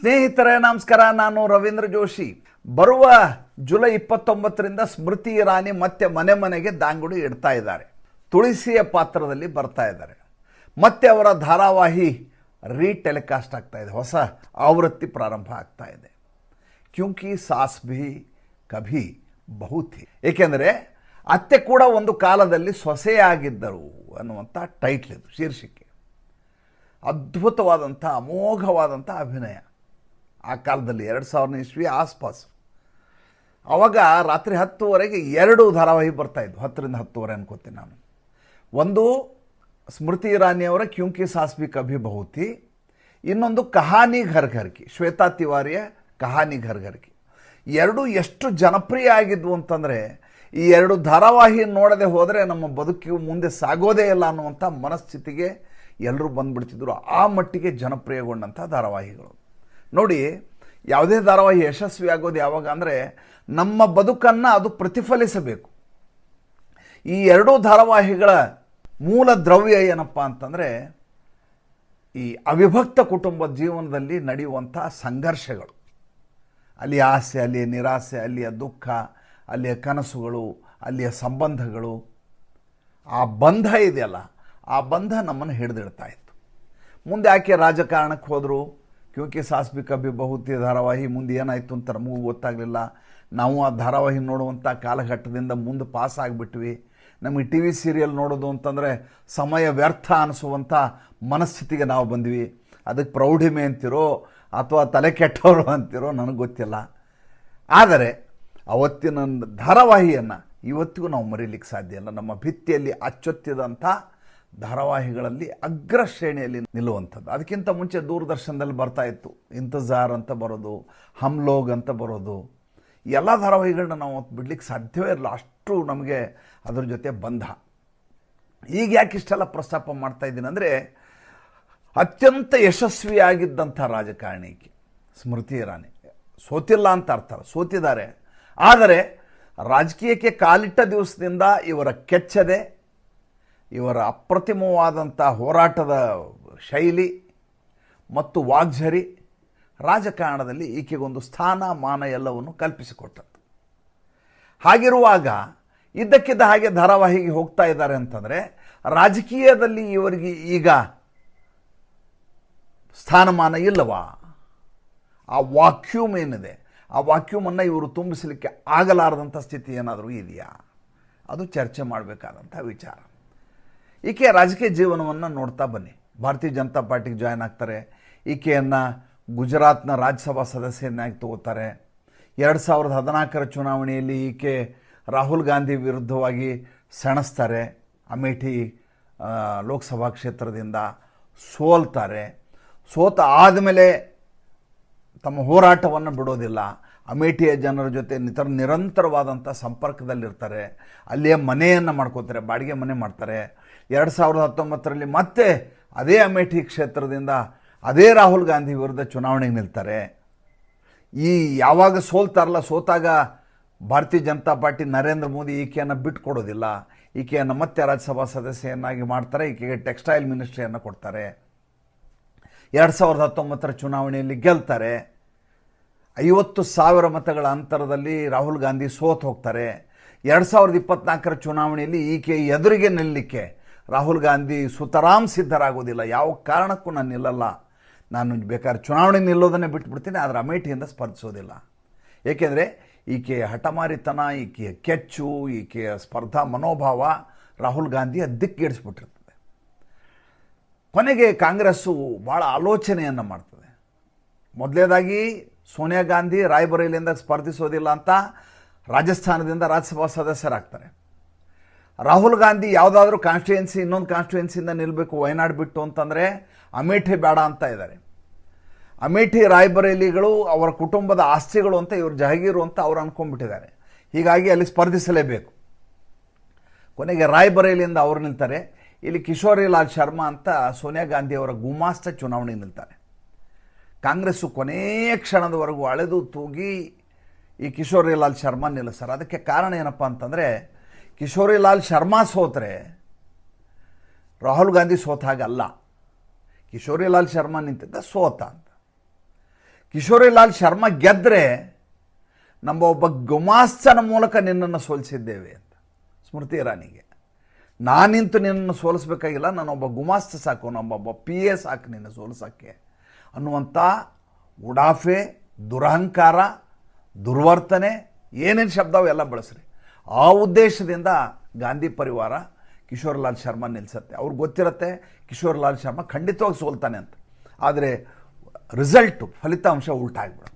ಸ್ನೇಹಿತರೆ, ನಮಸ್ಕಾರ. ನಾನು ರವೀಂದ್ರ ಜೋಶಿ. ಬರುವ ಜುಲೈ ಇಪ್ಪತ್ತೊಂಬತ್ತರಿಂದ ಸ್ಮೃತಿ ಇರಾನಿ ಮತ್ತೆ ಮನೆ ಮನೆಗೆ ದಾಂಗುಡಿ ಇಡ್ತಾ ಇದ್ದಾರೆ. ತುಳಸಿಯ ಪಾತ್ರದಲ್ಲಿ ಬರ್ತಾ ಇದ್ದಾರೆ. ಮತ್ತೆ ಅವರ ಧಾರಾವಾಹಿ ರೀಟೆಲಿಕಾಸ್ಟ್ ಆಗ್ತಾ ಇದೆ. ಹೊಸ ಆವೃತ್ತಿ ಪ್ರಾರಂಭ ಆಗ್ತಾ ಇದೆ. ಕ್ಯೂಂಕಿ ಸಾಸ್ ಭಿ ಕಭಿ, ಬಹುತಿ. ಏಕೆಂದರೆ, ಅತ್ತೆ ಕೂಡ ಒಂದು ಕಾಲದಲ್ಲಿ ಸೊಸೆಯಾಗಿದ್ದರು ಅನ್ನುವಂಥ ಟೈಟ್ಲ್ ಇದು, ಶೀರ್ಷಿಕೆ. ಅದ್ಭುತವಾದಂಥ, ಅಮೋಘವಾದಂಥ ಅಭಿನಯ. ಆ ಕಾಲದಲ್ಲಿ, ಎರಡು ಸಾವಿರನೇ ಇಸ್ವಿ ಆಸ್ಪಾಸ್. ಅವಾಗ ರಾತ್ರಿ ಹತ್ತುವರೆಗೆ ಎರಡು ಧಾರಾವಾಹಿ ಬರ್ತಾಯಿದ್ವು ಹತ್ತರಿಂದ ಹತ್ತುವರೆ ಅನ್ಕೋತೀನಿ ನಾನು. ಒಂದು ಸ್ಮೃತಿ ಇರಾನಿಯವರ ಕ್ಯೂಂಕಿ ಸಾಸ್ಬಿ ಕಭಿ ಬಹುತಿ ಇನ್ನೊಂದು ಕಹಾನಿ ಘರ್ ಘರ್ಕಿ ಶ್ವೇತಾ ತಿವಾರಿಯ ಕಹಾನಿ ಘರ್ ಘರ್ಕಿ ಎರಡು ಎಷ್ಟು ಜನಪ್ರಿಯ ಆಗಿದ್ವು ಅಂತಂದರೆ, ಈ ಎರಡು ಧಾರಾವಾಹಿ ನೋಡದೆ ಹೋದರೆ ನಮ್ಮ ಬದುಕಿಗೆ ಮುಂದೆ ಸಾಗೋದೇ ಇಲ್ಲ ಅನ್ನುವಂಥ ಮನಸ್ಥಿತಿಗೆ ಎಲ್ಲರೂ ಬಂದುಬಿಡ್ತಿದ್ರು. ಆ ಮಟ್ಟಿಗೆ ಜನಪ್ರಿಯಗೊಂಡಂಥ ಧಾರಾವಾಹಿಗಳು. ನೋಡಿ, ಯಾವುದೇ ಧಾರಾವಾಹಿ ಯಶಸ್ವಿ ಆಗೋದು ಯಾವಾಗ ಅಂದರೆ ನಮ್ಮ ಬದುಕನ್ನು ಅದು ಪ್ರತಿಫಲಿಸಬೇಕು. ಈ ಎರಡೂ ಧಾರಾವಾಹಿಗಳ ಮೂಲ ದ್ರವ್ಯ ಏನಪ್ಪ ಅಂತಂದರೆ ಈ ಅವಿಭಕ್ತ ಕುಟುಂಬದ ಜೀವನದಲ್ಲಿ ನಡೆಯುವಂಥ ಸಂಘರ್ಷಗಳು. ಅಲ್ಲಿ ಆಸೆ, ಅಲ್ಲಿಯ ನಿರಾಸೆ, ಅಲ್ಲಿಯ ದುಃಖ, ಅಲ್ಲಿಯ ಕನಸುಗಳು, ಅಲ್ಲಿಯ ಸಂಬಂಧಗಳು. ಆ ಬಂಧ ಇದೆಯಲ್ಲ, ಆ ಬಂಧ ನಮ್ಮನ್ನು ಹಿಡಿದಿಡ್ತಾ ಇತ್ತು. ಮುಂದೆ ಆಕೆ ರಾಜಕಾರಣಕ್ಕೆ ಹೋದರು? ಕ್ಯೂಂಕಿ ಸಾಸ್ಬಿ ಕಬ್ಬಿ ಬಹುತಿ ಧಾರಾವಾಹಿ ಮುಂದೆ ಏನಾಯಿತು ಅಂತ ನಮಗೂ ಗೊತ್ತಾಗಲಿಲ್ಲ. ನಾವು ಆ ಧಾರಾವಾಹಿ ನೋಡುವಂಥ ಕಾಲಘಟ್ಟದಿಂದ ಮುಂದೆ ಪಾಸ್ ಆಗಿಬಿಟ್ವಿ. ನಮಗೆ ಟಿ ವಿ ಸೀರಿಯಲ್ ನೋಡೋದು ಅಂತಂದರೆ ಸಮಯ ವ್ಯರ್ಥ ಅನಿಸುವಂಥ ಮನಸ್ಥಿತಿಗೆ ನಾವು ಬಂದ್ವಿ. ಅದಕ್ಕೆ ಪ್ರೌಢಿಮೆ ಅಂತಿರೋ ಅಥವಾ ತಲೆ ಕೆಟ್ಟವರು ಅಂತಿರೋ ನನಗೆ ಗೊತ್ತಿಲ್ಲ. ಆದರೆ ಅವತ್ತಿನ ಧಾರಾವಾಹಿಯನ್ನು ಇವತ್ತಿಗೂ ನಾವು ಮರೀಲಿಕ್ಕೆ ಸಾಧ್ಯ ಇಲ್ಲ. ನಮ್ಮ ಭಿತ್ತಿಯಲ್ಲಿ ಅಚ್ಚೊತ್ತಿದಂಥ ಧಾರಾವಾಹಿಗಳಲ್ಲಿ ಅಗ್ರ ಶ್ರೇಣಿಯಲ್ಲಿ ನಿಲ್ಲುವಂಥದ್ದು. ಅದಕ್ಕಿಂತ ಮುಂಚೆ ದೂರದರ್ಶನದಲ್ಲಿ ಬರ್ತಾ ಇತ್ತು. ಇಂತಜಾರ್ ಅಂತ ಬರೋದು, ಹಮ್ಲೋಗ್ ಅಂತ ಬರೋದು. ಎಲ್ಲ ಧಾರಾವಾಹಿಗಳನ್ನ ನಾವು ಬಿಡ್ಲಿಕ್ಕೆ ಸಾಧ್ಯವೇ ಇರಲ್ಲ. ಅಷ್ಟು ನಮಗೆ ಅದ್ರ ಜೊತೆ ಬಂಧ. ಈಗ ಯಾಕೆ ಇಷ್ಟೆಲ್ಲ ಪ್ರಸ್ತಾಪ ಮಾಡ್ತಾ ಇದ್ದೀನಿ ಅಂದರೆ, ಅತ್ಯಂತ ಯಶಸ್ವಿಯಾಗಿದ್ದಂಥ ರಾಜಕಾರಣಿಕೆ ಸ್ಮೃತಿ ಇರಾನಿ. ಸೋತಿಲ್ಲ ಅಂತ ಅರ್ಥ ಸೋತಿದ್ದಾರೆ. ಆದರೆ ರಾಜಕೀಯಕ್ಕೆ ಕಾಲಿಟ್ಟ ದಿವಸದಿಂದ ಇವರ ಕೆಚ್ಚದೆ ಇವರ ಅಪ್ರತಿಮವಾದಂಥ ಹೋರಾಟದ ಶೈಲಿ ಮತ್ತು ವಾಗ್ಝರಿ ರಾಜಕಾರಣದಲ್ಲಿ ಈಕೆಗೊಂದು ಸ್ಥಾನ, ಮಾನ ಎಲ್ಲವನ್ನು ಕಲ್ಪಿಸಿಕೊಟ್ಟದ್ದು. ಹಾಗಿರುವಾಗ ಇದ್ದಕ್ಕಿದ್ದ ಹಾಗೆ ಧಾರಾವಾಹಿಗೆ ಹೋಗ್ತಾ ಇದ್ದಾರೆ ಅಂತಂದರೆ ರಾಜಕೀಯದಲ್ಲಿ ಇವರಿಗೆ ಈಗ ಸ್ಥಾನಮಾನ ಇಲ್ಲವಾ? ಆ ವಾಕ್ಯೂಮ್ ಏನಿದೆ? ಆ ವಾಕ್ಯೂಮನ್ನು ಇವರು ತುಂಬಿಸಲಿಕ್ಕೆ ಆಗಲಾರದಂಥ ಸ್ಥಿತಿ ಏನಾದರೂ ಇದೆಯಾ? ಅದು ಚರ್ಚೆ ಮಾಡಬೇಕಾದಂಥ ವಿಚಾರ. ಈಕೆ ರಾಜಕೀಯ ಜೀವನವನ್ನು ನೋಡ್ತಾ ಬನ್ನಿ. ಭಾರತೀಯ ಜನತಾ ಪಾರ್ಟಿಗೆ ಜಾಯ್ನ್ ಆಗ್ತಾರೆ. ಈಕೆಯನ್ನು ಗುಜರಾತ್ನ ರಾಜ್ಯಸಭಾ ಸದಸ್ಯನಾಗಿ ತಗೋತಾರೆ. ಎರಡು ಸಾವಿರದ ಹದಿನಾಲ್ಕರ ಚುನಾವಣೆಯಲ್ಲಿ ಈಕೆ ರಾಹುಲ್ ಗಾಂಧಿ ವಿರುದ್ಧವಾಗಿ ಸೆಣಸ್ತಾರೆ. ಅಮೇಠಿ ಲೋಕಸಭಾ ಕ್ಷೇತ್ರದಿಂದ ಸೋಲ್ತಾರೆ. ಸೋತ ಆದಮೇಲೆ ತಮ್ಮ ಹೋರಾಟವನ್ನು ಬಿಡೋದಿಲ್ಲ. ಅಮೇಠಿಯ ಜನರ ಜೊತೆ ನಿತರ ನಿರಂತರವಾದಂಥ ಸಂಪರ್ಕದಲ್ಲಿರ್ತಾರೆ. ಅಲ್ಲಿಯ ಮನೆಯನ್ನು ಮಾಡ್ಕೋತಾರೆ, ಬಾಡಿಗೆ ಮನೆ ಮಾಡ್ತಾರೆ. ಎರಡು ಸಾವಿರದ ಹತ್ತೊಂಬತ್ತರಲ್ಲಿ ಮತ್ತೆ ಅದೇ ಅಮೇಠಿ ಕ್ಷೇತ್ರದಿಂದ ಅದೇ ರಾಹುಲ್ ಗಾಂಧಿ ವಿರುದ್ಧ ಚುನಾವಣೆಗೆ ನಿಲ್ತಾರೆ. ಈ ಯಾವಾಗ ಸೋಲ್ತಾರಲ್ಲ ಸೋತಾಗ ಭಾರತೀಯ ಜನತಾ ಪಾರ್ಟಿ ನರೇಂದ್ರ ಮೋದಿ ಈಕೆಯನ್ನು ಬಿಟ್ಕೊಡೋದಿಲ್ಲ. ಈಕೆಯನ್ನು ಮತ್ತೆ ರಾಜ್ಯಸಭಾ ಸದಸ್ಯೆಯನ್ನಾಗಿ ಮಾಡ್ತಾರೆ, ಈಕೆಗೆ ಟೆಕ್ಸ್ಟೈಲ್ ಮಿನಿಸ್ಟ್ರಿಯನ್ನು ಕೊಡ್ತಾರೆ. ಎರಡು ಸಾವಿರದ ಹತ್ತೊಂಬತ್ತರ ಚುನಾವಣೆಯಲ್ಲಿ ಗೆಲ್ತಾರೆ. ಐವತ್ತು ಸಾವಿರ ಮತಗಳ ಅಂತರದಲ್ಲಿ ರಾಹುಲ್ ಗಾಂಧಿ ಸೋತ್ ಹೋಗ್ತಾರೆ. ಎರಡು ಸಾವಿರದ ಇಪ್ಪತ್ನಾಲ್ಕರ ಚುನಾವಣೆಯಲ್ಲಿ ಈಕೆ ಎದುರಿಗೆ ನಿಲ್ಲಲಿಕ್ಕೆ ರಾಹುಲ್ ಗಾಂಧಿ ಸುತರಾಮ್ ಸಿದ್ಧರಾಗೋದಿಲ್ಲ ಯಾವ ಕಾರಣಕ್ಕೂ ನಾನು ನಿಲ್ಲಲ್ಲ. ನಾನು ಬೇಕಾದ್ರೆ ಚುನಾವಣೆ ನಿಲ್ಲೋದನ್ನೇ ಬಿಟ್ಬಿಡ್ತೀನಿ, ಆದರೆ ಅಮೇಠಿಯಿಂದ ಸ್ಪರ್ಧಿಸೋದಿಲ್ಲ. ಏಕೆಂದರೆ ಈಕೆಯ ಹಠಮಾರಿತನ, ಈಕೆಯ ಕೆಚ್ಚು, ಈಕೆಯ ಸ್ಪರ್ಧಾ ಮನೋಭಾವ ರಾಹುಲ್ ಗಾಂಧಿಯ ದಿಕ್ಕಿಡಿಸ್ಬಿಟ್ಟಿರ್ತದೆ. ಕೊನೆಗೆ ಕಾಂಗ್ರೆಸ್ಸು ಭಾಳ ಆಲೋಚನೆಯನ್ನು ಮಾಡ್ತದೆ. ಮೊದಲೇದಾಗಿ ಸೋನಿಯಾ ಗಾಂಧಿ ರಾಯ್ಬರೇಲಿಯಿಂದ ಸ್ಪರ್ಧಿಸೋದಿಲ್ಲ ಅಂತ ರಾಜಸ್ಥಾನದಿಂದ ರಾಜ್ಯಸಭಾ ಸದಸ್ಯರಾಗ್ತಾರೆ. ರಾಹುಲ್ ಗಾಂಧಿ ಯಾವುದಾದ್ರೂ ಕಾನ್ಸ್ಟಿಟ್ಯೂನ್ಸಿ ಇನ್ನೊಂದು ಕಾನ್ಸ್ಟಿಟ್ಯೂನ್ಸಿಯಿಂದ ನಿಲ್ಲಬೇಕು ವಯನಾಡ್ ಬಿಟ್ಟು ಅಂತಂದರೆ ಅಮೇಠಿ ಬೇಡ ಅಂತ ಇದ್ದಾರೆ. ಅಮೇಠಿ ರಾಯ್ಬರೇಲಿಗಳು ಅವರ ಕುಟುಂಬದ ಆಸ್ತಿಗಳು ಅಂತ ಇವರು ಜಹಗೀರು ಅಂತ ಅವ್ರು ಅಂದ್ಕೊಂಡ್ಬಿಟ್ಟಿದ್ದಾರೆ ಹೀಗಾಗಿ ಅಲ್ಲಿ ಸ್ಪರ್ಧಿಸಲೇಬೇಕು. ಕೊನೆಗೆ ರಾಯ್ಬರೇಲಿಯಿಂದ ಅವರು ನಿಲ್ತಾರೆ. ಇಲ್ಲಿ ಕಿಶೋರಿ ಲಾಲ್ ಶರ್ಮಾ ಅಂತ ಸೋನಿಯಾ ಗಾಂಧಿ ಅವರ ಗುಮಾಸ್ತ ಚುನಾವಣೆ ನಿಲ್ತಾರೆ. ಕಾಂಗ್ರೆಸ್ಸು ಕೊನೆಯ ಕ್ಷಣದವರೆಗೂ ಅಳೆದು ತೂಗಿ ಈ ಕಿಶೋರಿಲಾಲ್ ಶರ್ಮಾ ನಿಲ್ಲಿಸ್ತಾರೆ. ಅದಕ್ಕೆ ಕಾರಣ ಏನಪ್ಪ ಅಂತಂದರೆ, ಕಿಶೋರಿಲಾಲ್ ಶರ್ಮಾ ಸೋತರೆ, ರಾಹುಲ್ ಗಾಂಧಿ ಸೋತ ಹಾಗಲ್ಲ ಕಿಶೋರಿಲಾಲ್ ಶರ್ಮಾ ನಿಂತಿದ್ದ ಸೋತ ಅಂತ. ಕಿಶೋರಿಲಾಲ್ ಶರ್ಮಾ ಗೆದ್ದರೆ ನಮ್ಮ ಒಬ್ಬ ಗುಮಾಸ್ತನ ಮೂಲಕ ನಿನ್ನನ್ನು ಸೋಲಿಸಿದ್ದೇವೆ ಅಂತ. ಸ್ಮೃತಿ ಇರಾನಿಗೆ. ನಾನಿಂತು ನಿನ್ನನ್ನು ಸೋಲಿಸ್ಬೇಕಾಗಿಲ್ಲ, ನಾನೊಬ್ಬ ಗುಮಾಸ್ತ ಸಾಕು ನಮ್ಮೊಬ್ಬ ಪಿ ಎ ಸಾಕು ನಿನ್ನ ಸೋಲಿಸೋಕ್ಕೆ. ಅನ್ನುವಂಥ ಉಡಾಫೆ, ದುರಹಂಕಾರ, ದುರ್ವರ್ತನೆ, ಏನೇನು ಶಬ್ದವೆಲ್ಲ ಬಳಸ್ರಿ. ಆ ಉದ್ದೇಶದಿಂದ ಗಾಂಧಿ ಪರಿವಾರ ಕಿಶೋರ್ಲಾಲ್ ಶರ್ಮಾ ನಿಲ್ಲಿಸುತ್ತೆ ಅವ್ರಿಗೆ ಗೊತ್ತಿರುತ್ತೆ ಕಿಶೋರ್ಲಾಲ್ ಶರ್ಮಾ ಖಂಡಿತವಾಗಿ ಸೋಲ್ತಾನೆ ಅಂತ. ಆದರೆ ರಿಸಲ್ಟು, ಫಲಿತಾಂಶ ಉಲ್ಟಾಗಿಬಿಡುತ್ತೆ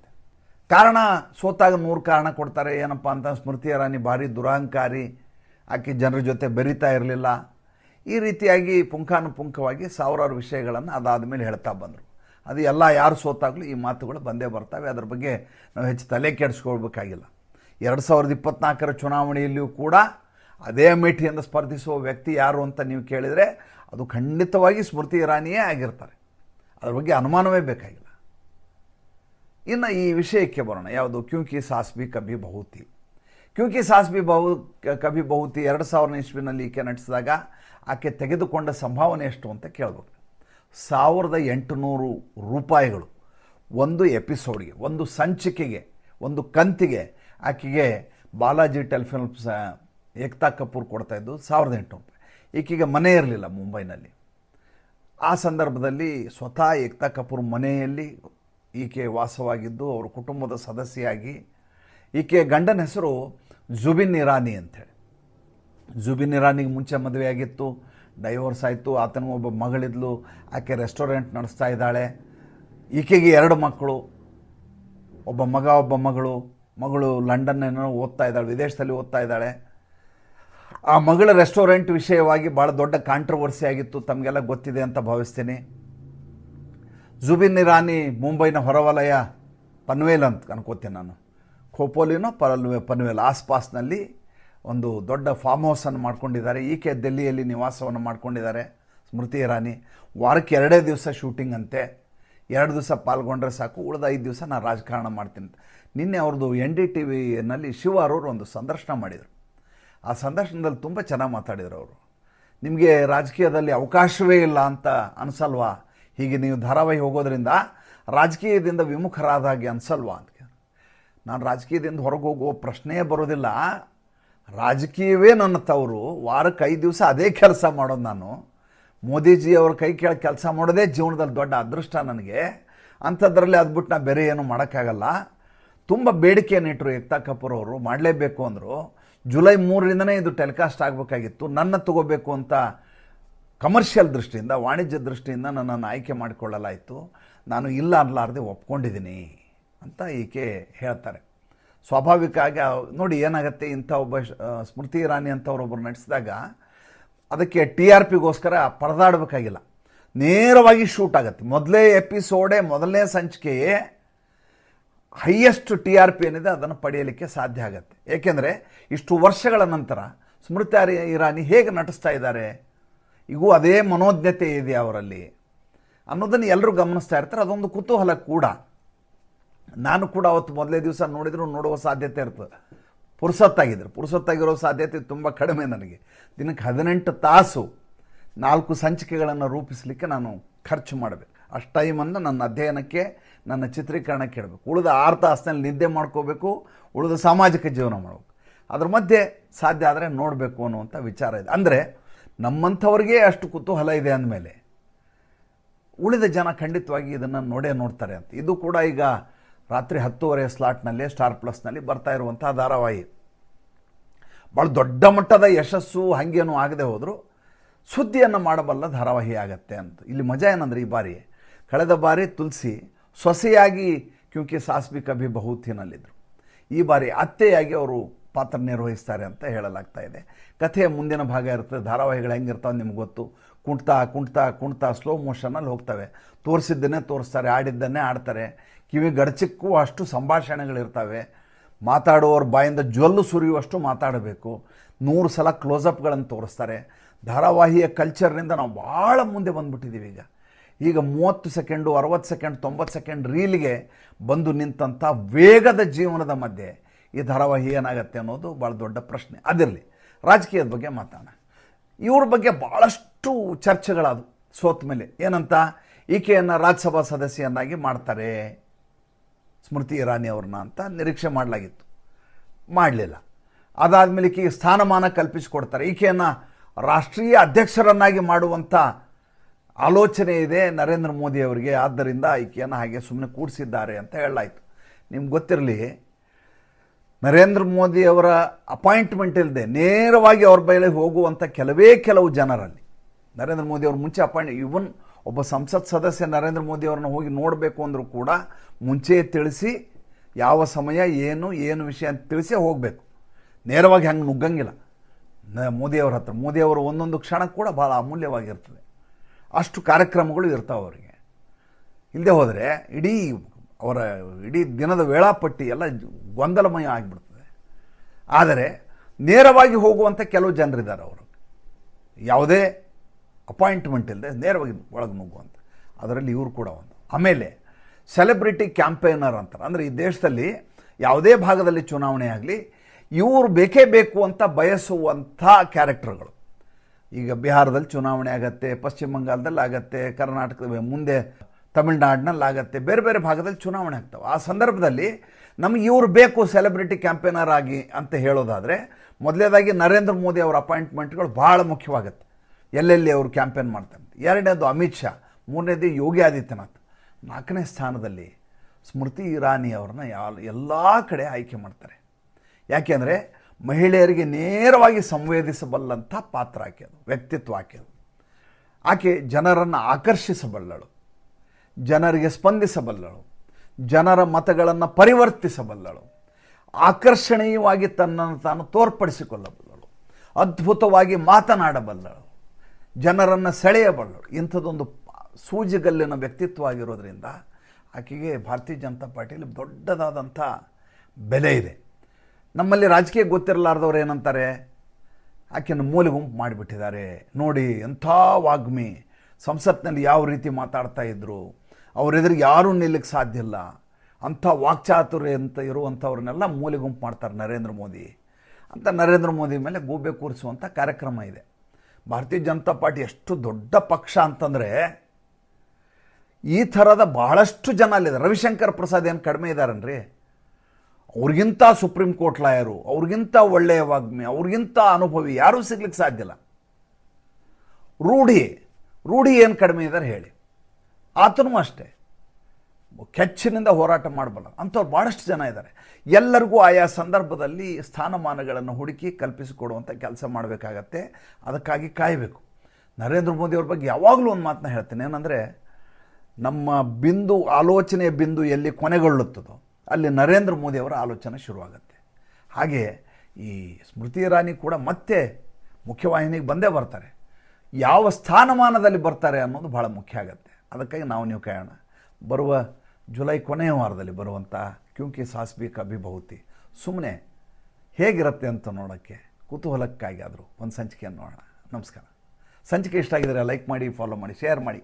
ಕಾರಣ, ಸೋತಾಗ ನೂರು ಕಾರಣ ಕೊಡ್ತಾರೆ. ಏನಪ್ಪ ಅಂತ ಸ್ಮೃತಿ ಇರಾನಿ ಭಾರಿ ದುರಹಂಕಾರಿ. ಆಕೆ ಜನರ ಜೊತೆ ಬೆರೀತಾ ಇರಲಿಲ್ಲ. ಈ ರೀತಿಯಾಗಿ ಪುಂಖಾನುಪುಂಖವಾಗಿ ಸಾವಿರಾರು ವಿಷಯಗಳನ್ನು ಅದಾದ ಮೇಲೆ ಹೇಳ್ತಾ ಬಂದರು. ಅದು ಎಲ್ಲ ಯಾರು ಸೋತಾಗಲೂ ಈ ಮಾತುಗಳು ಬಂದೇ ಬರ್ತವೆ. ಅದರ ಬಗ್ಗೆ ನಾವು ಹೆಚ್ಚು ತಲೆ ಕೆಡಿಸ್ಕೊಳ್ಬೇಕಾಗಿಲ್ಲ. ಎರಡು ಸಾವಿರದ ಇಪ್ಪತ್ನಾಲ್ಕರ ಚುನಾವಣೆಯಲ್ಲಿಯೂ ಕೂಡ ಅದೇ ಅಮೇಠಿಯಿಂದ ಸ್ಪರ್ಧಿಸುವ ವ್ಯಕ್ತಿ ಯಾರು ಅಂತ ನೀವು ಕೇಳಿದರೆ ಅದು ಖಂಡಿತವಾಗಿ ಸ್ಮೃತಿ ಇರಾನಿಯೇ ಆಗಿರ್ತಾರೆ. ಅದ್ರ ಬಗ್ಗೆ ಅನುಮಾನವೇ ಬೇಕಾಗಿಲ್ಲ. ಇನ್ನು ಈ ವಿಷಯಕ್ಕೆ ಬರೋಣ. ಯಾವುದು? ಕ್ಯೂಂಕಿ ಸಾಸ್ಬಿ ಕಬಿ ಬಹುತಿ. ಕ್ಯೂಂಕಿ ಸಾಸ್ಬಿ ಬಹು ಕಬಿ ಬಹುತಿ ಎರಡು ಸಾವಿರ ಇಸ್ವಿನಲ್ಲಿ ಈಕೆ ನಟಿಸಿದಾಗ ಆಕೆ ತೆಗೆದುಕೊಂಡ ಸಂಭಾವನೆ ಎಷ್ಟು ಅಂತ ಕೇಳಬೇಕು ಸಾವಿರದ ಎಂಟುನೂರು ರೂಪಾಯಿಗಳು ಒಂದು ಎಪಿಸೋಡ್ಗೆ, ಒಂದು ಸಂಚಿಕೆಗೆ, ಒಂದು ಕಂತಿಗೆ ಆಕೆಗೆ ಬಾಲಾಜಿ ಟೆಲಿಫಿಲ್ಮ್ಸ್ ಏಕ್ತಾ ಕಪೂರ್ ಕೊಡ್ತಾ ಇದ್ದು ಸಾವಿರದ ಎಂಟುನೂರು ರೂಪಾಯಿ. ಈಕೆಗೆ ಮನೆ ಇರಲಿಲ್ಲ ಮುಂಬೈನಲ್ಲಿ. ಆ ಸಂದರ್ಭದಲ್ಲಿ ಸ್ವತಃ ಏಕ್ತಾ ಕಪೂರ್ ಮನೆಯಲ್ಲಿ ಈಕೆ ವಾಸವಾಗಿದ್ದು ಅವರ ಕುಟುಂಬದ ಸದಸ್ಯೆಯಾಗಿ. ಈಕೆಯ ಗಂಡನ ಹೆಸರು ಜುಬಿನ್ ಇರಾನಿ ಅಂಥೇಳಿ ಜುಬಿನ್ ಇರಾನಿಗೆ ಮುಂಚೆ ಮದುವೆ ಆಗಿತ್ತು ಡೈವೋರ್ಸ್ ಆಯಿತು. ಆತನ ಒಬ್ಬ ಮಗಳಿದ್ಲು. ಆಕೆ ರೆಸ್ಟೋರೆಂಟ್ ನಡೆಸ್ತಾ ಇದ್ದಾಳೆ. ಈಕೆಗೆ ಎರಡು ಮಕ್ಕಳು. ಒಬ್ಬ ಮಗ, ಒಬ್ಬ ಮಗಳು. ಮಗಳು ಲಂಡನ್ ಏನೋ ಓದ್ತಾ ಇದ್ದಾಳೆ, ವಿದೇಶದಲ್ಲಿ ಓದ್ತಾ ಇದ್ದಾಳೆ. ಆ ಮಗಳ ರೆಸ್ಟೋರೆಂಟ್ ವಿಷಯವಾಗಿ ಭಾಳ ದೊಡ್ಡ ಕಾಂಟ್ರವರ್ಸಿ ಆಗಿತ್ತು. ತಮಗೆಲ್ಲ ಗೊತ್ತಿದೆ ಅಂತ ಭಾವಿಸ್ತೀನಿ. ಜುಬಿನ್ ಇರಾನಿ, ಮುಂಬೈನ ಹೊರವಲಯ, ಪನ್ವೇಲ್ ಅಂತ ಅನ್ಕೋತೀನಿ ನಾನು. ಖೋಪೋಲಿನೋ ಪರಲ್ವೇ ಪನ್ವೇಲ್, ಆಸ್ಪಾಸ್ನಲ್ಲಿ ಒಂದು ದೊಡ್ಡ ಫಾರ್ಮ್ ಹೌಸನ್ನು ಮಾಡ್ಕೊಂಡಿದ್ದಾರೆ. ಈಕೆ ದೆಲ್ಲಿಯಲ್ಲಿ ನಿವಾಸವನ್ನು ಮಾಡ್ಕೊಂಡಿದ್ದಾರೆ. ಸ್ಮೃತಿ ಇರಾನಿ, ವಾರಕ್ಕೆ ಎರಡೇ ದಿವಸ ಶೂಟಿಂಗ್ ಅಂತೆ. ಎರಡು ದಿವಸ ಪಾಲ್ಗೊಂಡ್ರೆ ಸಾಕು, ಉಳಿದ ಐದು ದಿವಸ ನಾನು ರಾಜಕಾರಣ ಮಾಡ್ತೀನಿ ನಿನ್ನೆ ಅವ್ರದ್ದು ಎನ್ ಡಿ ಟಿ ವಿನಲ್ಲಿ ಶಿವ ಅವರು ಒಂದು ಸಂದರ್ಶನ ಮಾಡಿದರು. ಆ ಸಂದರ್ಶನದಲ್ಲಿ ತುಂಬ ಚೆನ್ನಾಗಿ ಮಾತಾಡಿದರು ಅವರು. ನಿಮಗೆ ರಾಜಕೀಯದಲ್ಲಿ ಅವಕಾಶವೇ ಇಲ್ಲ ಅಂತ ಅನಿಸಲ್ವಾ? ಹೀಗೆ ನೀವು ಧಾರಾವಾಹಿ ಹೋಗೋದ್ರಿಂದ ರಾಜಕೀಯದಿಂದ ವಿಮುಖರಾದ ಹಾಗೆ ಅನಿಸಲ್ವಾ ಅಂತ ನಾನು ರಾಜಕೀಯದಿಂದ ಹೊರಗೆ ಹೋಗೋ ಪ್ರಶ್ನೆಯೇ ಬರೋದಿಲ್ಲ. ರಾಜಕೀಯವೇ ನನ್ನ ತವರು. ವಾರಕ್ಕೆ ಐದು ದಿವಸ ಅದೇ ಕೆಲಸ ಮಾಡೋದು ನಾನು. ಮೋದಿಜಿ ಅವ್ರ ಕೈ ಕೆಳಗೆ ಕೆಲಸ ಮಾಡೋದೇ ಜೀವನದಲ್ಲಿ ದೊಡ್ಡ ಅದೃಷ್ಟ ನನಗೆ. ಅಂಥದ್ರಲ್ಲಿ ಅದ್ಬಿಟ್ಟು ನಾ ಬೇರೆ ಏನು ಮಾಡೋಕ್ಕಾಗಲ್ಲ. ತುಂಬ ಬೇಡಿಕೆಯನ್ನು ಇಟ್ಟರು ಏಕ್ತಾ ಕಪೂರ್ ಅವರು. ಮಾಡಲೇಬೇಕು ಅಂದರು. ಜುಲೈ ಮೂರರಿಂದನೇ ಇದು ಟೆಲಿಕಾಸ್ಟ್ ಆಗಬೇಕಾಗಿತ್ತು. ನನ್ನ ತಗೋಬೇಕು ಅಂತ ಕಮರ್ಷಿಯಲ್ ದೃಷ್ಟಿಯಿಂದ, ವಾಣಿಜ್ಯ ದೃಷ್ಟಿಯಿಂದ ನನ್ನನ್ನು ಆಯ್ಕೆ ಮಾಡಿಕೊಳ್ಳಲಾಯಿತು. ನಾನು ಇಲ್ಲ ಅನ್ನಲಾರ್ದೆ ಒಪ್ಕೊಂಡಿದ್ದೀನಿ ಅಂತ ಈಕೆ ಹೇಳ್ತಾರೆ. ಸ್ವಾಭಾವಿಕವಾಗಿ ಆಗಿ ನೋಡಿ ಏನಾಗುತ್ತೆ ಇಂಥ ಒಬ್ಬ ಸ್ಮೃತಿ ಇರಾನಿ ಅಂತವ್ರೊಬ್ಬರು ನಡೆಸಿದಾಗ ಅದಕ್ಕೆ ಟಿ ಆರ್ ಪಿಗೋಸ್ಕರ ಪರದಾಡಬೇಕಾಗಿಲ್ಲ. ನೇರವಾಗಿ ಶೂಟ್ ಆಗುತ್ತೆ. ಮೊದಲೇ ಎಪಿಸೋಡೇ, ಮೊದಲನೇ ಸಂಚಿಕೆಯೇ ಹೈಯೆಸ್ಟ್ ಟಿ ಆರ್ ಪಿ ಏನಿದೆ ಅದನ್ನು ಪಡೆಯಲಿಕ್ಕೆ ಸಾಧ್ಯ ಆಗುತ್ತೆ. ಏಕೆಂದರೆ ಇಷ್ಟು ವರ್ಷಗಳ ನಂತರ ಸ್ಮೃತಿ ಇರಾ- ಇರಾನಿ ಹೇಗೆ ನಟಿಸ್ತಾ ಇದ್ದಾರೆ? ಈಗೂ ಅದೇ ಮನೋಜ್ಞತೆ ಇದೆ ಅವರಲ್ಲಿ? ಅನ್ನೋದನ್ನು ಎಲ್ಲರೂ ಗಮನಿಸ್ತಾ ಇರ್ತಾರೆ. ಅದೊಂದು ಕುತೂಹಲ ಕೂಡ. ನಾನು ಕೂಡ ಅವತ್ತು ಮೊದಲೇ ದಿವಸ ನೋಡಿದ್ರು, ನೋಡುವ ಸಾಧ್ಯತೆ ಇರ್ತದೆ. ಪುರುಸತ್ತಾಗಿದ್ದರು ಪುರುಸತ್ತಾಗಿರೋ ಸಾಧ್ಯತೆ ತುಂಬ ಕಡಿಮೆ ನನಗೆ. ದಿನಕ್ಕೆ ಹದಿನೆಂಟು ತಾಸು ನಾಲ್ಕು ಸಂಚಿಕೆಗಳನ್ನು ರೂಪಿಸಲಿಕ್ಕೆ ನಾನು ಖರ್ಚು ಮಾಡಬೇಕು ಅಷ್ಟು ಟೈಮನ್ನು ನನ್ನ ಅಧ್ಯಯನಕ್ಕೆ, ನನ್ನ ಚಿತ್ರೀಕರಣಕ್ಕೆ ಇಡಬೇಕು. ಉಳಿದ ಆರು ತಾಸಿನಲ್ಲಿ ನಿದ್ದೆ ಮಾಡ್ಕೋಬೇಕು, ಉಳಿದ ಸಾಮಾಜಿಕ ಜೀವನ ಮಾಡಬೇಕು. ಅದ್ರ ಮಧ್ಯೆ ಸಾಧ್ಯ ಆದರೆ ನೋಡಬೇಕು ಅನ್ನುವಂಥ ವಿಚಾರ ಇದೆ. ಅಂದರೆ ನಮ್ಮಂಥವ್ರಿಗೆ ಅಷ್ಟು ಕುತೂಹಲ ಇದೆ ಅಂದಮೇಲೆ ಉಳಿದ ಜನ ಖಂಡಿತವಾಗಿ ಇದನ್ನು ನೋಡೇ ನೋಡ್ತಾರೆ ಅಂತ. ಇದು ಕೂಡ ಈಗ ರಾತ್ರಿ ಹತ್ತೂವರೆ ಸ್ಲಾಟ್ನಲ್ಲೇ ಸ್ಟಾರ್ ಪ್ಲಸ್ನಲ್ಲಿ ಬರ್ತಾ ಇರುವಂಥ ಧಾರಾವಾಹಿ. ಭಾಳ ದೊಡ್ಡ ಮಟ್ಟದ ಯಶಸ್ಸು ಹಾಗೇನೂ ಆಗದೆ ಹೋದರೂ ಸುದ್ದಿಯನ್ನು ಮಾಡಬಲ್ಲ ಧಾರಾವಾಹಿ ಆಗತ್ತೆ ಅಂತ. ಇಲ್ಲಿ ಮಜಾ ಏನಂದ್ರೆ ಈ ಬಾರಿ ಕಳೆದ ಬಾರಿ ತುಲ್ಸಿ ಸೊಸೆಯಾಗಿ ಕ್ಯೂಂಕಿ ಸಾಸ್ಬಿ ಕಭಿ ಬಹುತಿನಲ್ಲಿದ್ದರು ಈ ಬಾರಿ ಅತ್ತೆಯಾಗಿ ಅವರು ಪಾತ್ರ ನಿರ್ವಹಿಸ್ತಾರೆ ಅಂತ ಹೇಳಲಾಗ್ತಾ ಇದೆ. ಕಥೆಯ ಮುಂದಿನ ಭಾಗ ಇರ್ತದೆ ಧಾರಾವಾಹಿಗಳು ಹೆಂಗಿರ್ತಾವೆ ನಿಮ್ಗೆ ಗೊತ್ತು. ಕುಣ್ತಾ ಕುಣ್ತಾ ಕುಣ್ತಾ ಸ್ಲೋ ಮೋಷನಲ್ಲಿ ಹೋಗ್ತವೆ. ತೋರಿಸಿದ್ದನ್ನೇ ತೋರಿಸ್ತಾರೆ, ಆಡಿದ್ದನ್ನೇ ಆಡ್ತಾರೆ. ಕಿವಿ ಗಡಚಕ್ಕೂ ಅಷ್ಟು ಸಂಭಾಷಣೆಗಳಿರ್ತವೆ. ಮಾತಾಡುವವ್ರ ಬಾಯಿಂದ ಜ್ವಲ್ಲು ಸುರಿಯುವಷ್ಟು ಮಾತಾಡಬೇಕು. ನೂರು ಸಲ ಕ್ಲೋಸಪ್ಗಳನ್ನು ತೋರಿಸ್ತಾರೆ. ಧಾರಾವಾಹಿಯ ಕಲ್ಚರ್ನಿಂದ ನಾವು ಭಾಳ ಮುಂದೆ ಬಂದುಬಿಟ್ಟಿದ್ದೀವಿ ಈಗ. ಈಗ ಮೂವತ್ತು ಸೆಕೆಂಡು, ಅರವತ್ತು ಸೆಕೆಂಡ್, ತೊಂಬತ್ತು ಸೆಕೆಂಡ್ ರೀಲ್ಗೆ ಬಂದು ನಿಂತಹ ವೇಗದ ಜೀವನದ ಮಧ್ಯೆ ಈ ಧಾರಾವಾಹಿ ಏನಾಗತ್ತೆ ಅನ್ನೋದು ಭಾಳ ದೊಡ್ಡ ಪ್ರಶ್ನೆ. ಅದಿರಲಿ, ರಾಜಕೀಯದ ಬಗ್ಗೆ ಮಾತಾಡೋಣ. ಇವ್ರ ಬಗ್ಗೆ ಭಾಳಷ್ಟು ಚರ್ಚೆಗಳಾದವು. ಸೋತ ಮೇಲೆ ಏನಂತ? ಈಕೆಯನ್ನು ರಾಜ್ಯಸಭಾ ಸದಸ್ಯನ್ನಾಗಿ ಮಾಡ್ತಾರೆ. ಸ್ಮೃತಿ ಇರಾನಿ ಅವ್ರನ್ನ ಅಂತ ನಿರೀಕ್ಷೆ ಮಾಡಲಾಗಿತ್ತು. ಮಾಡಲಿಲ್ಲ. ಅದಾದಮೇಲೆ ಈಕೆಗೆ ಸ್ಥಾನಮಾನ ಕಲ್ಪಿಸಿಕೊಡ್ತಾರೆ. ಈಕೆಯನ್ನು ರಾಷ್ಟ್ರೀಯ ಅಧ್ಯಕ್ಷರನ್ನಾಗಿ ಮಾಡುವಂಥ ಆಲೋಚನೆ ಇದೆ ನರೇಂದ್ರ ಮೋದಿ ಅವರಿಗೆ. ಆದ್ದರಿಂದ ಈಕೆಯನ್ನು ಹಾಗೆ ಸುಮ್ಮನೆ ಕೂಡಿಸಿದ್ದಾರೆ ಅಂತ ಹೇಳಲಾಯಿತು. ನಿಮ್ಗೆ ಗೊತ್ತಿರಲಿ, ನರೇಂದ್ರ ಮೋದಿ ಅವರ ಅಪಾಯಿಂಟ್ಮೆಂಟ್ ಇಲ್ಲದೆ ನೇರವಾಗಿ ಅವ್ರ ಬಯಲಿಗೆ ಹೋಗುವಂಥ ಕೆಲವೇ ಕೆಲವು ಜನರಲ್ಲಿ, ನರೇಂದ್ರ ಮೋದಿ ಅವರು ಮುಂಚೆ ಅಪಾಯಿಂಟ್ ಇವನ್ ಒಬ್ಬ ಸಂಸತ್ ಸದಸ್ಯ ನರೇಂದ್ರ ಮೋದಿ ಅವ್ರನ್ನ ಹೋಗಿ ನೋಡಬೇಕು ಅಂದರೂ ಕೂಡ ಮುಂಚೆ ತಿಳಿಸಿ ಯಾವ ಸಮಯ, ಏನು ಏನು ವಿಷಯ ಅಂತ ತಿಳಿಸಿ ಹೋಗಬೇಕು. ನೇರವಾಗಿ ಹಂಗೆ ನುಗ್ಗಂಗಿಲ್ಲ. ನ- ಮೋದಿಯವ್ರ ಹತ್ರ. ಮೋದಿಯವರು ಒಂದೊಂದು ಕ್ಷಣ ಕೂಡ ಭಾಳ ಅಮೂಲ್ಯವಾಗಿರ್ತದೆ. ಅಷ್ಟು ಕಾರ್ಯಕ್ರಮಗಳು ಇರ್ತಾವೆ ಅವರಿಗೆ. ಇಲ್ಲದೆ ಹೋದರೆ ಇಡೀ ಅವರ ಇಡೀ ದಿನದ ವೇಳಾಪಟ್ಟಿ ಎಲ್ಲ ಗೊಂದಲಮಯ ಆಗಿಬಿಡ್ತದೆ. ಆದರೆ ನೇರವಾಗಿ ಹೋಗುವಂಥ ಕೆಲವು ಜನರಿದ್ದಾರೆ ಅವರು. ಯಾವುದೇ ಅಪಾಯಿಂಟ್ಮೆಂಟ್ ಇಲ್ಲದೆ ನೇರವಾಗಿ ಒಳಗೆ ನುಗ್ಗುವಂಥ ಅದರಲ್ಲಿ ಇವರು ಕೂಡ ಒಂದು. ಆಮೇಲೆ ಸೆಲೆಬ್ರಿಟಿ ಕ್ಯಾಂಪೇನರ್ ಅಂತಾರೆ. ಅಂದರೆ ಈ ದೇಶದಲ್ಲಿ ಯಾವುದೇ ಭಾಗದಲ್ಲಿ ಚುನಾವಣೆ ಆಗಲಿ, ಇವರು ಬೇಕೇ ಬೇಕು ಅಂತ ಬಯಸುವಂಥ ಕ್ಯಾರೆಕ್ಟರ್ಗಳು. ಈಗ ಬಿಹಾರದಲ್ಲಿ ಚುನಾವಣೆ ಆಗತ್ತೆ, ಪಶ್ಚಿಮ ಬಂಗಾಲದಲ್ಲಿ ಆಗತ್ತೆ, ಕರ್ನಾಟಕದ ಮುಂದೆ ತಮಿಳ್ನಾಡಿನಲ್ಲಿ ಆಗತ್ತೆ, ಬೇರೆ ಬೇರೆ ಭಾಗದಲ್ಲಿ ಚುನಾವಣೆ ಆಗ್ತವೆ. ಆ ಸಂದರ್ಭದಲ್ಲಿ ನಮಗೆ ಇವರು ಬೇಕು ಸೆಲೆಬ್ರಿಟಿ ಕ್ಯಾಂಪೇನರ್ ಆಗಿ ಅಂತ ಹೇಳೋದಾದರೆ, ಮೊದಲೇದಾಗಿ ನರೇಂದ್ರ ಮೋದಿ ಅವರ ಅಪಾಯಿಂಟ್ಮೆಂಟ್ಗಳು ಭಾಳ ಮುಖ್ಯವಾಗುತ್ತೆ. ಎಲ್ಲೆಲ್ಲಿ ಅವರು ಕ್ಯಾಂಪೇನ್ ಮಾಡ್ತಾರೆ ಎರಡನೇದು ಅಮಿತ್ ಶಾ, ಮೂರನೇದು ಯೋಗಿ ಆದಿತ್ಯನಾಥ್. ನಾಲ್ಕನೇ ಸ್ಥಾನದಲ್ಲಿ ಸ್ಮೃತಿ ಇರಾನಿ ಅವ್ರನ್ನ ಎಲ್ಲ ಕಡೆ ಆಯ್ಕೆ ಮಾಡ್ತಾರೆ. ಯಾಕೆಂದರೆ ಮಹಿಳೆಯರಿಗೆ ನೇರವಾಗಿ ಸಂವೇದಿಸಬಲ್ಲಂಥ ಪಾತ್ರ ಆಕೆದು ವ್ಯಕ್ತಿತ್ವ ಆಕೆದು ಆಕೆ ಜನರನ್ನು ಆಕರ್ಷಿಸಬಲ್ಲಳು, ಜನರಿಗೆ ಸ್ಪಂದಿಸಬಲ್ಲಳು, ಜನರ ಮತಗಳನ್ನು ಪರಿವರ್ತಿಸಬಲ್ಲಳು, ಆಕರ್ಷಣೀಯವಾಗಿ ತನ್ನನ್ನು ತಾನು ತೋರ್ಪಡಿಸಿಕೊಳ್ಳಬಲ್ಲಳು, ಅದ್ಭುತವಾಗಿ ಮಾತನಾಡಬಲ್ಲಳು. ಜನರನ್ನು ಸೆಳೆಯಬಲ್ಲಳು ಇಂಥದ್ದೊಂದು ಸೂಜಿಗಲ್ಲಿನ ವ್ಯಕ್ತಿತ್ವ ಆಗಿರೋದ್ರಿಂದ ಆಕೆಗೆ ಭಾರತೀಯ ಜನತಾ ಪಾರ್ಟಿಯಲ್ಲಿ ದೊಡ್ಡದಾದಂಥ ಬೆಲೆ ಇದೆ. ನಮ್ಮಲ್ಲಿ ರಾಜಕೀಯ ಗೊತ್ತಿರಲಾರ್ದವ್ರು ಏನಂತಾರೆ, ಆಕೆಯನ್ನು ಮೂಲೆ ಗುಂಪು ಮಾಡಿಬಿಟ್ಟಿದ್ದಾರೆ. ನೋಡಿ, ಎಂಥ ವಾಗ್ಮಿ. ಸಂಸತ್ನಲ್ಲಿ ಯಾವ ರೀತಿ ಮಾತಾಡ್ತಾ ಇದ್ರು. ಅವರೆದುರು ಯಾರೂ ನಿಲ್ಲಕ್ಕೆ ಸಾಧ್ಯ ಇಲ್ಲ. ಅಂಥ ವಾಕ್ಚಾತುರ್ಯ ಅಂತ ಇರುವಂಥವ್ರನ್ನೆಲ್ಲ ಮೂಲೆ ಗುಂಪು ಮಾಡ್ತಾರೆ ನರೇಂದ್ರ ಮೋದಿ. ಅಂತ ನರೇಂದ್ರ ಮೋದಿ ಮೇಲೆ ಗೂಬೆ ಕೂರಿಸುವಂಥ ಕಾರ್ಯಕ್ರಮ ಇದೆ. ಭಾರತೀಯ ಜನತಾ ಪಾರ್ಟಿ ಎಷ್ಟು ದೊಡ್ಡ ಪಕ್ಷ ಅಂತಂದರೆ ಈ ಥರದ ಬಹಳಷ್ಟು ಜನ ಅಲ್ಲಿದೆ ರವಿಶಂಕರ್ ಪ್ರಸಾದ್ ಏನು ಕಡಿಮೆ ಇದ್ದಾರನ್ರಿ ಅವ್ರಿಗಿಂತ ಸುಪ್ರೀಂ ಕೋರ್ಟ್ ಲಾಯರು, ಅವ್ರಿಗಿಂತ ಒಳ್ಳೆಯ ವಾಗ್ಮಿ, ಅವ್ರಿಗಿಂತ ಅನುಭವಿ ಯಾರೂ ಸಿಗ್ಲಿಕ್ಕೆ ಸಾಧ್ಯ ಇಲ್ಲ. ರೂಢಿ ರೂಢಿ ಏನು ಕಡಿಮೆ ಇದ್ದಾರೆ ಹೇಳಿ. ಆತನೂ ಅಷ್ಟೇ. ಕೆಚ್ಚಿನಿಂದ ಹೋರಾಟ ಮಾಡಬಲ್ಲ. ಅಂಥವ್ರು ಭಾಳಷ್ಟು ಜನ ಇದ್ದಾರೆ. ಎಲ್ಲರಿಗೂ ಆಯಾ ಸಂದರ್ಭದಲ್ಲಿ ಸ್ಥಾನಮಾನಗಳನ್ನು ಹುಡುಕಿ ಕಲ್ಪಿಸಿಕೊಡುವಂಥ ಕೆಲಸ ಮಾಡಬೇಕಾಗತ್ತೆ. ಅದಕ್ಕಾಗಿ ಕಾಯಬೇಕು. ನರೇಂದ್ರ ಮೋದಿ ಅವ್ರ ಬಗ್ಗೆ ಯಾವಾಗಲೂ ಒಂದು ಮಾತನ್ನ ಹೇಳ್ತೇನೆ. ಏನಂದರೆ, ನಮ್ಮ ಬಿಂದು, ಆಲೋಚನೆಯ ಬಿಂದು ಎಲ್ಲಿ ಕೊನೆಗೊಳ್ಳುತ್ತದೋ, ಅಲ್ಲಿ ನರೇಂದ್ರ ಮೋದಿ ಅವರ ಆಲೋಚನೆ ಶುರುವಾಗುತ್ತೆ. ಹಾಗೆ ಈ ಸ್ಮೃತಿ ಇರಾನಿ ಕೂಡ ಮತ್ತೆ ಮುಖ್ಯವಾಹಿನಿಗೆ ಬಂದೇ ಬರ್ತಾರೆ. ಯಾವ ಸ್ಥಾನಮಾನದಲ್ಲಿ ಬರ್ತಾರೆ ಅನ್ನೋದು ಭಾಳ ಮುಖ್ಯ ಆಗುತ್ತೆ. ಅದಕ್ಕಾಗಿ ನಾವು ನೀವು ಕಾಯೋಣ ಬರುವ ಜುಲೈ ಕೊನೆಯ ವಾರದಲ್ಲಿ ಬರುವಂಥ ಕ್ಯೂಂಕಿ ಸಾಸ್ಬಿ ಕಭಿಭೂತಿ ಬಹುತಿ ಸುಮ್ಮನೆ ಹೇಗಿರುತ್ತೆ ಅಂತ ನೋಡೋಕ್ಕೆ ಕುತೂಹಲಕ್ಕಾಗಿ ಆದರೂ ಒಂದು ಸಂಚಿಕೆಯನ್ನು ನೋಡೋಣ. ನಮಸ್ಕಾರ. ಸಂಚಿಕೆ ಇಷ್ಟ ಆಗಿದರೆ ಲೈಕ್ ಮಾಡಿ, ಫಾಲೋ ಮಾಡಿ, ಶೇರ್ ಮಾಡಿ.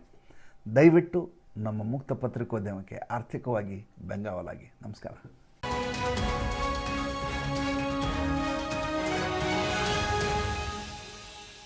ದಯವಿಟ್ಟು ನಮ್ಮ ಮುಕ್ತ ಪತ್ರಿಕೋದ್ಯಮಕ್ಕೆ ಆರ್ಥಿಕವಾಗಿ ಬೆಂಗಾವಲಾಗಿ. ನಮಸ್ಕಾರ.